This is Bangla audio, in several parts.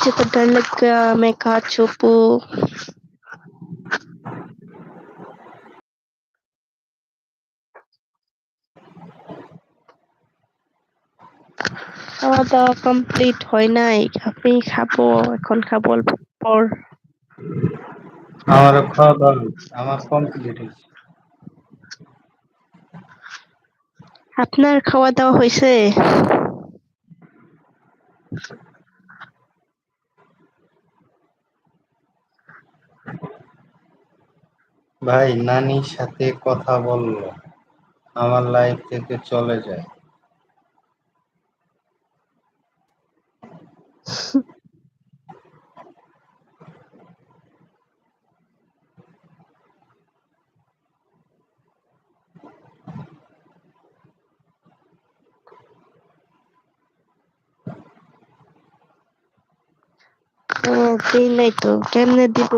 చిత్తడలక మెకా చూపు খাওয়া দাওয়া কমপ্লিট হয় নাই। আপনি খাব এখন খাব অল্প পর। আমার খাওয়া দাওয়া আমার কমপ্লিট হয়েছে। আপনার খাওয়া দাওয়া হয়েছে? ভাই নানির সাথে কথা বলল। আমার লাইফ থেকে চলে যায়। নাই তো। কেমনে দিব?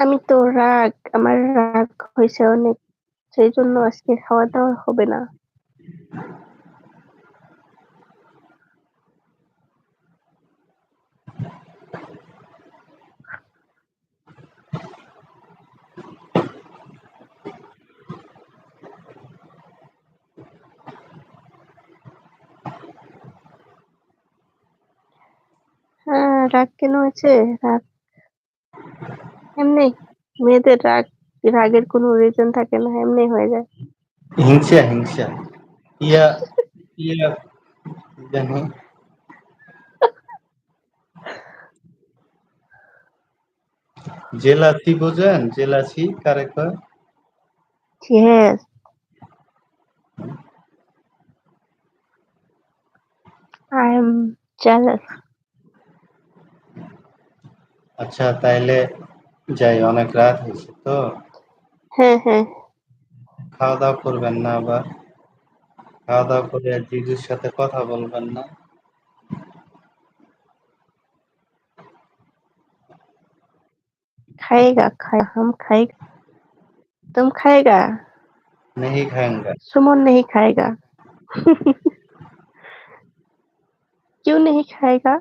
আমি তো রাগ, আমার রাগ হয়েছে অনেক সেই জন্য আজকে খাওয়া দাওয়া হবে না। হ্যাঁ রাগ কেন হয়েছে? রাগ এমনি মেয়েদের রাগ রাগের কোনো রিজন থাকে না এমনি হয়ে যায়। হিংসা হিংসা। ইয়া ইয়া জানি। জেলাসি বোঝেন? জেলাসি কারে কয়? Yes. I am jealous. আচ্ছা তাইলে যাই অনেক রাত হয়েছে তো হ্যাঁ হ্যাঁ খাওয়া দাওয়া করবেন না আবার খাওয়া দাওয়া করে আর জিজুর সাথে কথা বলবেন না खाएगा खाए हम खाएगा तुम खाएगा नहीं खाएंगे सुमन नहीं खाएगा क्यों नहीं खाएगा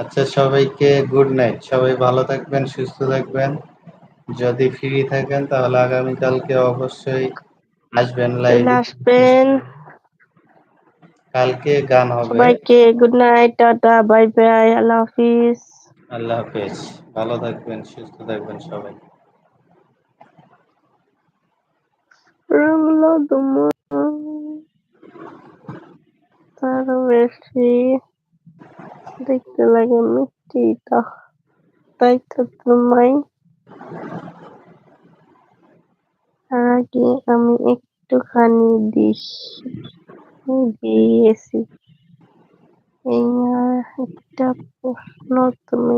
আচ্ছা সবাইকে গুড নাইট সবাই ভালো থাকবেন সুস্থ থাকবেন। যদি ফ্রি থাকেন তাহলে আগামীকালকে অবশ্যই আসবেন লাইভে আসবেন। কালকে গান হবে। সবাইকে good night tata bye bye আল্লাহ হাফিজ। আল্লাহ হাফেজ। ভালো থাকবেন সুস্থ থাকবেন সবাই। রঙলো দুমু তারও বেশি। দেখতে লাগে মিষ্টিটা। তাই তো তোমায় আগে আমি একটুখানি দিস। দিয়েছি। এই একটা প্রশ্ন তুমি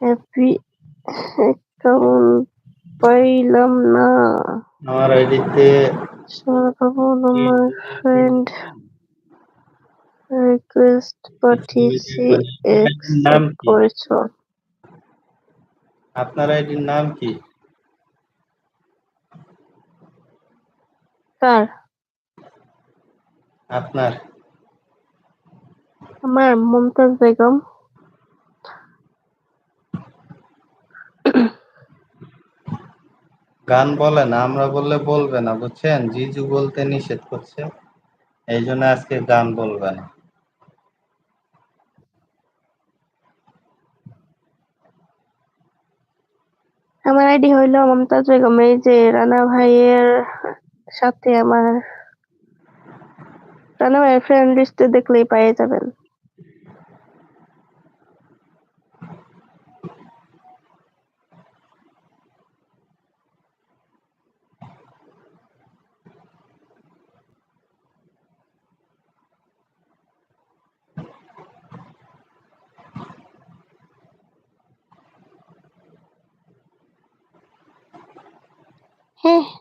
হ্যাপি অ্যাকাউন্ট পাইলাম না? আমার আইডিতে সর্বপ্রথম আমার ফ্রেন্ড রিকোয়েস্ট পাঠিয়েছি নাম অ্যাকসেপ্ট করেছ। আপনার আইডির নাম কি? কার? আপনার। আমার মমতাজ বেগম। গান বলে না আমরা বললে বলবে না বুঝছেন? জিজু বলতে নিষেধ করছে এই জন্য আজকে গান বলবে। না আমার আইডি হইল মমতাজ বেগম। এই যে রানা ভাইয়ের সাথে আমার, রানা ভাইয়ের ফ্রেন্ড লিস্টে দেখলেই পেয়ে যাবেন।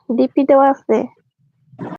হ্যাঁ ডিপি দেওয়া আছে